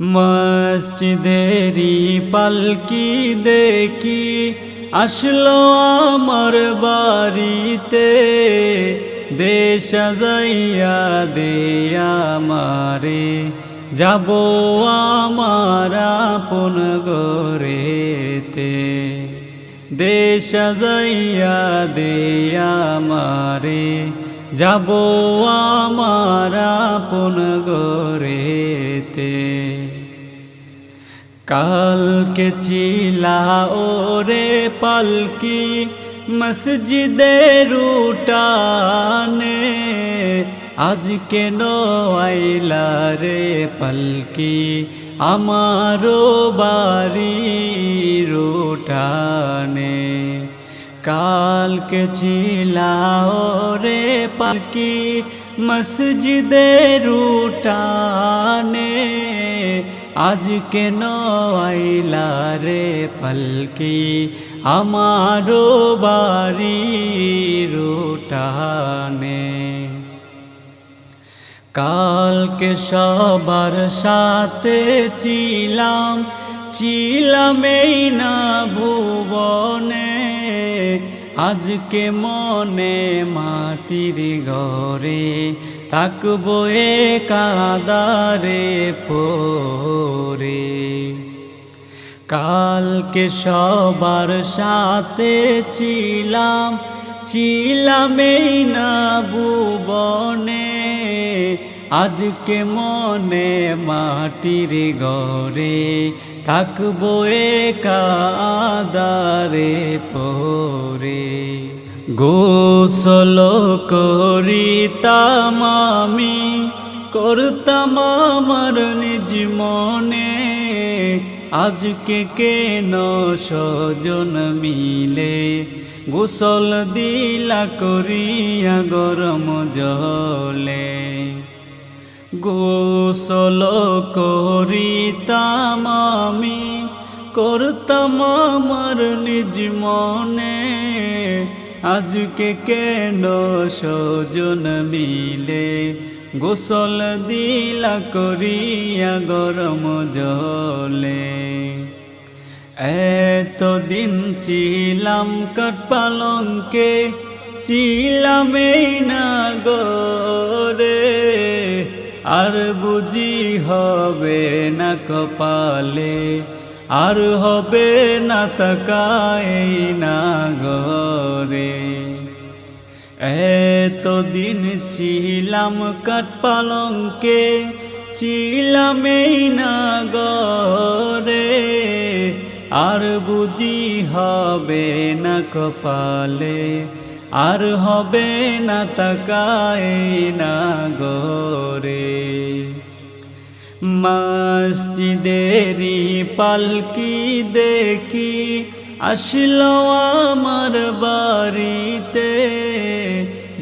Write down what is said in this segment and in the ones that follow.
মসজিদেরি পালকি দেখি, আসলো আমার বাড়িতে। দেশ যাইয়া দে আমারে, যাব আমার আপন গরেতে দেশ যাইয়া দে আমারে, যাব আমার আপন গরেতে কালকে চিলা ওরে পালকি মসজিদের উঠানে আজকে আইলা রে পালকি আমারও বাড়ির উঠানে কালকে চিলা ওরে পালকি মসজিদের উঠানে আজ কেন আইলা রে পালকি? আমারও বাড়ি রুটানে। কালকে সবার সাথে ছিলাম ছিলাম এই না ভুবনে। আজকে মনে মাটির ঘরে থাকব এ কাদারে ফোরে কালকে সবার সাথে ছিলাম ছিলাম এই না ভুবনে আজকে মনে মাটির ঘরে থাকব এ কাদারে পরে গোসল করিতাম আমি, করতাম আমার নিজ মনে। আজকে কেন সজন মিলে? গোসল দিলা করিয়া গরম জলে। গোসল করিতাম আমি, করতাম আমার নিজ মনে। আজকে কেন সজন মিলে? গোসল দিলা করিয়া গরম জলে। এতদিন ছিলাম কাঠপালঙ্কে, ছিলাম এই না গরে আর বুঝি হবে না কপালে আর হবে না তাকাই না গরে এতদিন ছিলাম কাঠপালঙ্কে, ছিলাম এই না গরে আর বুঝি হবে না কপালে, আর হবে না তাকাই না গরে মসজিদেরি পালকি দেখি, আসলো আমার বাড়িতে।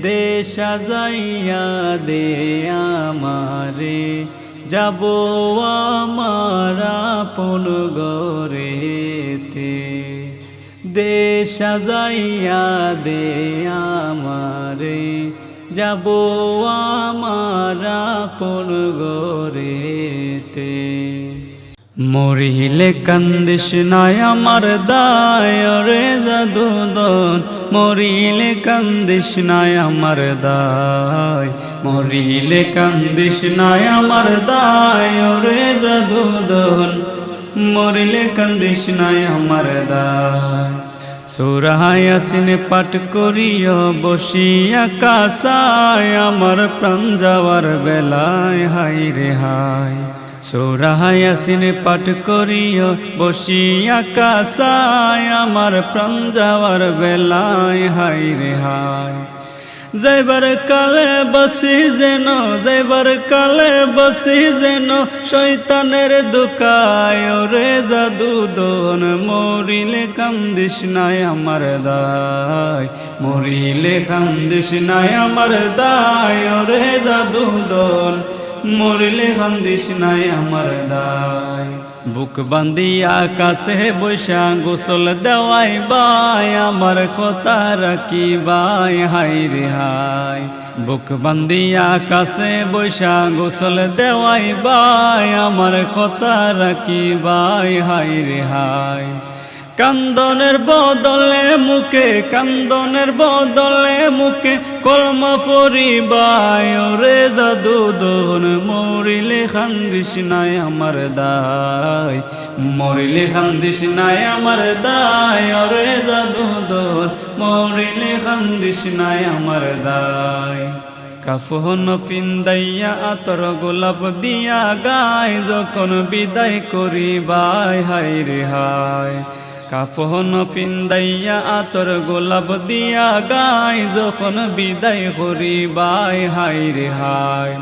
দেশা যাইয়া দে আমারে, যাব আমার আপন গরেতে দেশা যাইয়া দে আমারে যাব আমার আপন গরেতে মরিলে কান্দিস নাই আমার দায় রে জাদুদন। মরিলে কান্দিস নাই আমার দায়। মরিলে কান্দিস নাই আমার দায় রে জাদুদন। মরিলে কান্দিস নাই আমার দায়। সুরাহায়াসিন পাঠ করিও, বসিয়া কাসায়, আমার প্রাণ যাওয়ার বেলায় হাই রে হাই সুরাহায়াসিন পাঠ করিও, বসিয়া কাসায়, আমার প্রাণ যাওয়ার বেলায় হাই রে হাই যাইবার কালে বসি যেন, যাইবার কালে বসি যেন শৈতানের দুকায় রে জাদু দোন। মরিলে কান্দিস নাই আমার দায়, মরিলে কান্দিস নাই আমার দায় রে জাদু দোন। মরিলে কান্দিস নাই আমার দায়। বুক বান্দিয়া কাছে বৈশা গোসল দেওয়াই বাই, আমার কথা রাখি বাই হাই রে হাই। বুক বান্দিয়া কাছে বৈশা গোসল দেওয়াই বাই, আমার কথা রাখি বাই হাই রে হাই। কান্দনের বদলে মুখে, কান্দনের বদলে মুখে কলম পরিবায় রে জাদু দোন মরিলে খান্দিস নাই আমার দায়, মরিলে খান্দিস নাই আমার দায় রে জাদু দোন মরিলে খান্দিস নাই আমার দায়। কাফন ফিন্দাইয়া, আতর গোলাপ দিয়া গায়, যখন বিদায় করি বাই হাই রে হায়। কাফন ফিন্দাইয়া আতর গোলাপ দিয়া গাই, যখন বিদায় করি বাই হাই রে হাই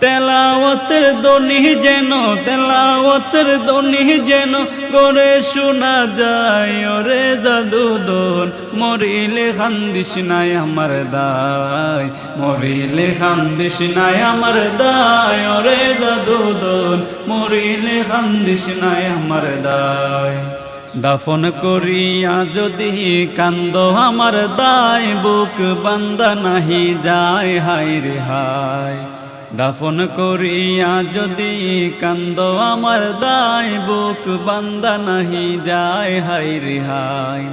তেলাওয়াতের দনি যেন, তেলাওয়াতের দনি যেন করে শোনা যায়, ওরে জাদু দোন মরিলে খান্দিস নাই আমার দায়, মরিলে খান্দিস নাই আমার দায়, ওরে জাদু দোন মরিলে খান্দিস নাই আমার দায়। দাফন করিয়া যদি কান্দ, আমার দায় বুক বান্দা নাহি যায় হাই রে হায়। দাফন করিয়া যদি কান্দ, আমার দায় বুক বান্দা নাহি যায় হাই রে হায়।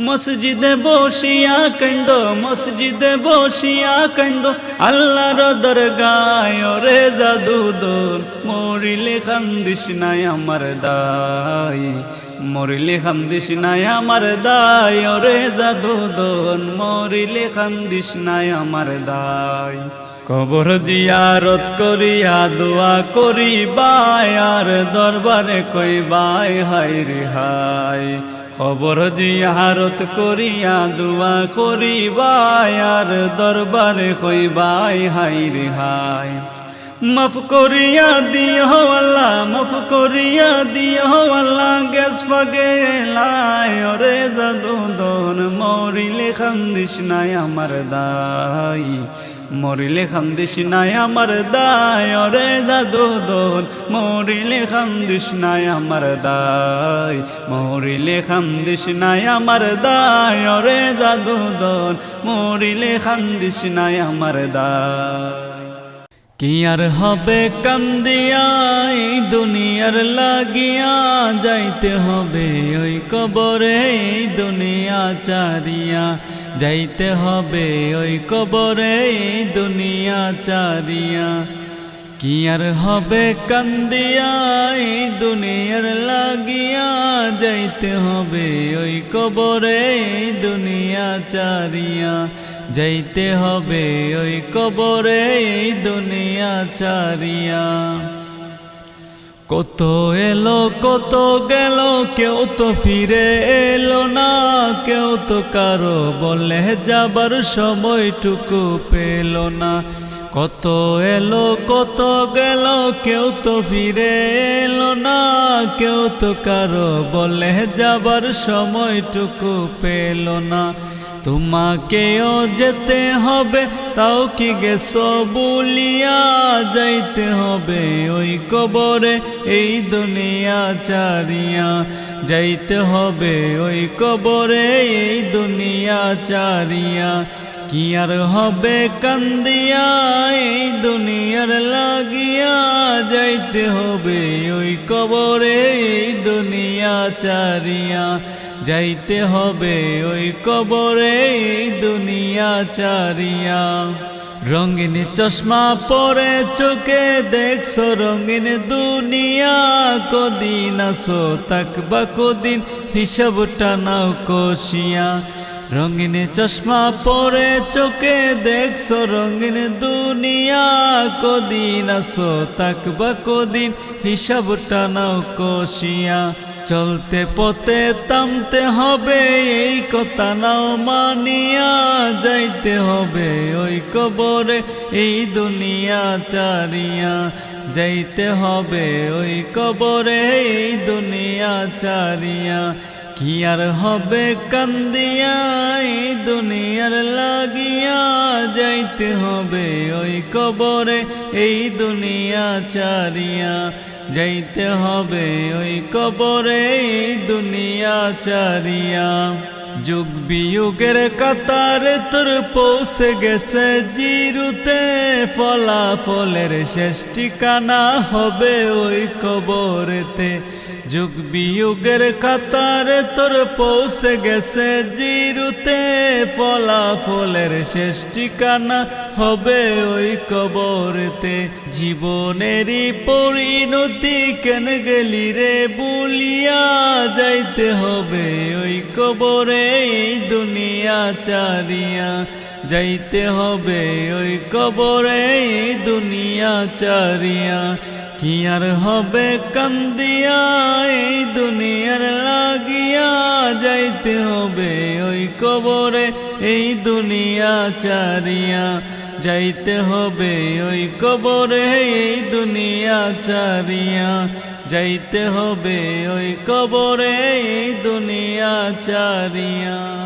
মসজিদে বসিয়া কান্দ, মসজিদে বসিয়া কান্দ, আল্লাহর দরগায় রে জাদু দোল মরিলে খান্দিস নাই আমার দায়। মরিলে খান্দিস নাই আমার দায় রে জাদু দোল মরিলে খান্দিস নাই আমার দায়। কবর জিয়ারত করিয়া দোয়া করি বাই, আর দরবারে কই বাই হাই রে হাই খবর জিয়ারত করিয়া দোয়া করি বাই, আর দরবারে কই বাই হাই রে হাই মাফ করিয়া দিও আল্লাহ, মাফ করিয়া দিও আল্লাহ। গ্যাস পাগে লাই রে জাদু দন মরিলে খান্দিস নাই আমার দাই। মরিলে খান্দিস নাই আমার দায় রে দাদু দোন মরিলে খান্দিস নাই আমার দায় মরিলে খান্দিস নাই আমার দায় রে দাদু দোন মরিলে খান্দিস নাই আমার দায় কি আর হবে কান্দিয়া এই দুনিয়ার লাগিয়া যাইতে হবে। ওই কবরে দুনিয়া চারিয়া, যাইতে হবে। ওই কবরে দুনিয়া চারিয়া। কি আর হবে কান্দিয়া এই দুনিয়ার লাগিয়া যাইতে হবে। ওই কবরে দুনিয়া চারিয়া। যাইতে হবে ওই কবরে দুনিয়া চারিয়া। কত এলো, কত গেল, কেউ তো ফিরে এলো না, কেউ তো কারও বলে যাবার সময়টুকু পেল না। কত এলো, কত গেল, কেউ তো ফিরে এলো না, কেউ তো কারও বলে যাবার সময়টুকু পেল না। তোমাকেও যেতে হবে, তাও কি গেছো বলিয়া যাইতে হবে? ওই কবরে এই দুনিয়া চারিয়া যাইতে হবে। ওই কবরে এই দুনিয়া চারিয়া কি আর হবে? কান্দিয়া এই দুনিয়ার লাগিয়া যাইতে হবে। ওই কবরে এই দুনিয়া চারিয়া যাইতে হবে ওই কবরে দুনিয়া চারিয়া। রঙিন চশমা পরে চোখে দেখছ, রঙিন দুনিয়া কদিন আসো তাকবা কদিন হিসাবটা নাও কষিয়া। রঙিন চশমা পরে চোখে দেখছ, রঙিন দুনিয়া কদিন আসো তাকবা কদিন হিসাবটা নাও কষিয়া। চলতে পথে তামতে হবে, এই কথা নাও মানিয়া যাইতে হবে। ওই কবরে এই দুনিয়া চারিয়া যাইতে হবে, ওই কবরে এই দুনিয়া চারিয়া কি আর হবে কান্দিয়া, এই দুনিয়ার লাগিয়া যাইতে হবে, ওই কবরে এই দুনিয়া চারিয়া যাইতে হবে ওই কবরে দুনিয়া চারিয়া। যুগ বিয়োগের কাতারে তোর পৌঁছে গেছে জিরুতে। ফলাফলের শেষ ঠিকানা হবে ওই কবরেতে। যুগ বিয়োগের কাতারে তোর পৌঁছে গেছে জিরুতে। ফলাফলের শেষ ঠিকানা হবে ওই কবরেতে। জীবনেরই পরিণতি কেন গেলি রে বলিয়া যাইতে হবে ওই কবরে। এই দুনিয়া চারিয়া যাইতে হবে ওই কবরে দুনিয়া চারিয়া। কি আর হবে কান্দিয়া, এই দুনিয়ার লাগিয়া যাইতে হবে ওই কবরে, এই দুনিয়া চারিয়া। যাইতে হবে ওই কবরে, এই দুনিয়া চারিয়া। যাইতে হবে ওই কবরে দুনিয়া চারিয়া।